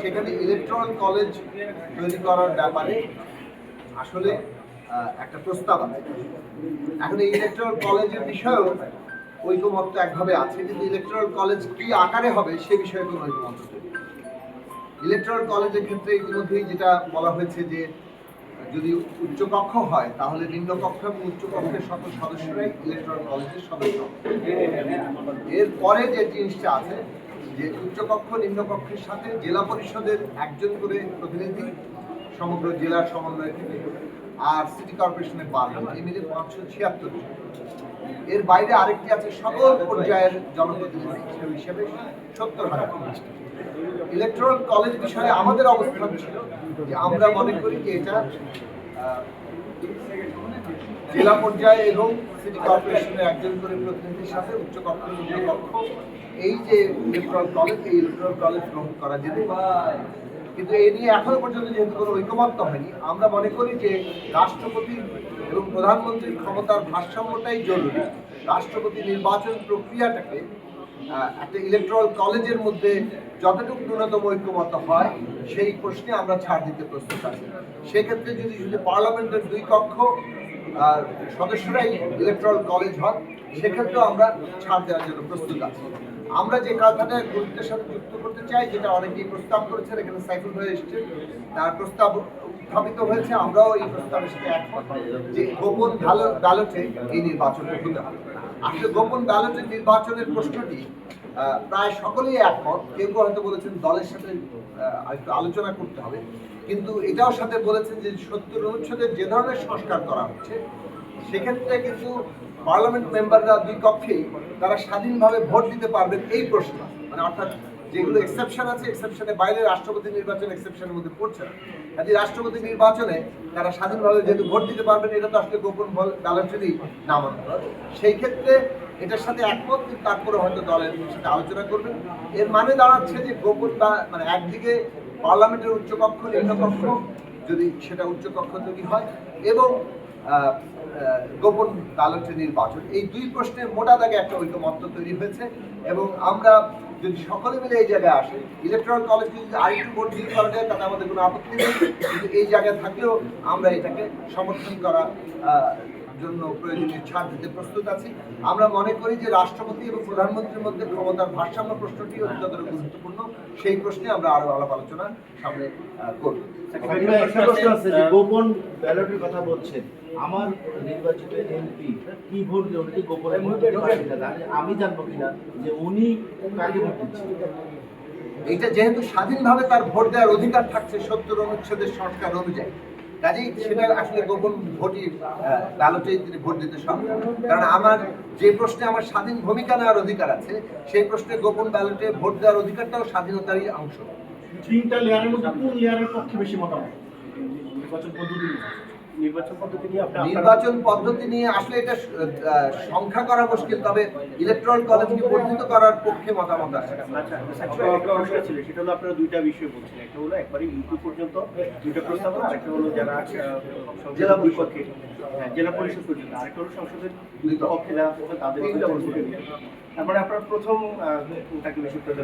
সেখানে electron college তৈরি করার ব্যাপারে আসলে একটা প্রস্তাব আছে। এখন এই ইলেকট্রাল কলেজের বিষয়েও ঐকমত্য একভাবে আছে, কিন্তু ইলেকট্রাল কলেজ কি আকারে হবে সে বিষয়ে কোনো ঐকমত্য নেই। ইলেকট্রাল কলেজের ক্ষেত্রে ইতিমধ্যেই যেটা বলা হয়েছে যে, যদি উচ্চকক্ষ হয়, তাহলে নিম্নকক্ষ এবং উচ্চকক্ষের সকল সদস্যরাই ইলেকট্রাল কলেজের সদস্য। এর পরে যে জিনিসটা আছে যে উচ্চকক্ষ, নিম্নকক্ষের সাথে জেলা পরিষদের একজন করে প্রতিনিধি সমগ্র জেলার সমন্বয় থেকে আর সিটি কর্পোরেশনের বারো এই মিলে পাঁচশো ছিয়াত্তর এর বাইরে আরেকটি আছে সকল পর্যায়ের জনপ্রতিনিধি হিসেবে সত্তর হাজার। ইলেকট্রাল কলেজ বিষয়ে আমাদের অবস্থান ছিল যে আমরা মনে করি যে এটা জেলা পর্যায়ে এবং সিটি কর্পোরেশনের একজন করে প্রতিনিধির সাথে উচ্চ নিম্ন কক্ষ। এই যে ইলেকট্রাল কলেজ এই ইলেকট্রাল কলেজ গ্রহণ করা যেতে কিন্তু এ নিয়ে এখনও পর্যন্ত যেহেতু কোনো ঐকমত্য হয়নি, আমরা মনে করি যে রাষ্ট্রপতি এবং প্রধানমন্ত্রীর ক্ষমতার ভারসাম্যটাই জরুরি। রাষ্ট্রপতি নির্বাচন প্রক্রিয়াটাকে একটা ইলেকট্রাল কলেজের মধ্যে যতটুকু ন্যূনতম ঐক্যমত হয়, সেই প্রশ্নে আমরা ছাড় দিতে প্রস্তুত আছি। সেক্ষেত্রে যদি যদি পার্লামেন্টের দুই কক্ষ, আর সদস্যরাই ইলেকট্রাল কলেজ হয় সেক্ষেত্রেও আমরা ছাড় দেওয়ার জন্য প্রস্তুত আছি। আমরা যে কথাটা গুরুত্বের সাথে যুক্ত করতে চাই, যেটা অনেকেই প্রস্তাব করেছেন, এখানে সাইফুল হয়ে এসছে, তার প্রস্তাব উত্থাপিত হয়েছে, আমরাও এই প্রস্তাবের সাথে একমত যে গোপন ব্যালটে এই নির্বাচনটা হতে হবে। আসলে গোপন ব্যালটের নির্বাচনের প্রশ্নটি প্রায় সকলেই একমত। কেউ কেউ হয়তো বলেছেন দলের সাথে একটু আলোচনা করতে হবে। কিন্তু এটাও সাথে বলেছেন যে সত্তর অনুচ্ছেদের যে ধরনের সংস্কার করা হচ্ছে, সেক্ষেত্রে কিন্তু পার্লামেন্ট মেম্বাররা দুই কক্ষেই তারা স্বাধীনভাবে ভোট দিতে পারবেন এই প্রশ্ন। মানে অর্থাৎ যেগুলো এক্সেপশন আছে এক্সেপশনের বাইরে রাষ্ট্রপতি নির্বাচন এক্সেপশনের মধ্যে পড়ছে না। কাজে রাষ্ট্রপতি নির্বাচনে তারা স্বাধীনভাবে যেহেতু ভোট দিতে পারবেন, এটা তো আসলে গোপন ব্যালটেরই নামান্তর সেই ক্ষেত্রে এটার সাথে একমত তারপরে হয়তো দলের সাথে আলোচনা করবেন। এর মানে দাঁড়াচ্ছে যে গোপন বা মানে একদিকে পার্লামেন্টের উচ্চকক্ষ, নিম্নকক্ষ, যদি সেটা উচ্চকক্ষ তৈরি হয়, এবং গোপন ব্যালটের নির্বাচন। এই দুই প্রশ্নের মোটা দাগে একটা ঐকমত্য তৈরি হয়েছে, এবং আমরা যদি সকলে মিলে এই জায়গায় আসে ইলেকট্রাল কলেজ যদি আরেকটু ভোট দিতে পারা যায় আমাদের কোনো আপত্তি নেই। কিন্তু এই জায়গায় থাকলেও আমরা এটাকে সমর্থন করা জন্য প্রয়োজনীয় ছাড় দিতে প্রস্তুত আছি। আমরা মনে করি যে রাষ্ট্রপতি এবং প্রধানমন্ত্রীর মধ্যে ক্ষমতার ভারসাম্য প্রশ্নটি অত্যন্ত গুরুত্বপূর্ণ। সেই প্রশ্নে আমরা আরও আলাপ আলোচনা সামনে করব। যে গোপন ব্যালটের কথা বলছেন। আমার নির্বাচিত এমপি কি ভোট দিয়ে উনি গোপনে আমি জানব কিনা যে উনি কাকে ভোট দিচ্ছেন? এইটা যেহেতু স্বাধীনভাবে তার ভোট দেওয়ার অধিকার থাকছে সত্তর অনুচ্ছেদের সংস্কার অনুযায়ী। কাজেই সেটা আসলে গোপন ভোটই ব্যালটে তিনি ভোট দিতে সম্ভব কারণ আমার যে প্রশ্নে আমার স্বাধীন ভূমিকা নেওয়ার অধিকার আছে, সেই প্রশ্নে গোপন ব্যালটে ভোট দেওয়ার অধিকারটাও স্বাধীনতারই অংশ। তিনটা লেয়ারের মধ্যে কোন লেয়ারের পক্ষে বেশি মতামত? নির্বাচন পদ্ধতি নির্বাচন পদ্ধতি নিয়ে নির্বাচন পদ্ধতি নিয়ে আসলে এটা সংখ্যা করা মুশকিল তবে ইলেকট্রাল কলেজকে বর্ধিত করার পক্ষে মতামত আছে। আচ্ছা একটা প্রশ্ন ছিল সেটা হলো আপনারা দুইটা বিষয় বলছেন একটা হলো একবারে ইউপি পর্যন্ত দুইটা প্রস্তাবনা আরেকটা হলো যারা আছে জেলা পক্ষে। হ্যাঁ, জেলা পরিষদ পর্যন্ত। আরেকটা হলো সংসদের দুই পক্ষে যারা তাদের তারপরে আপনার প্রথম আহ, কোনটাকে বেশি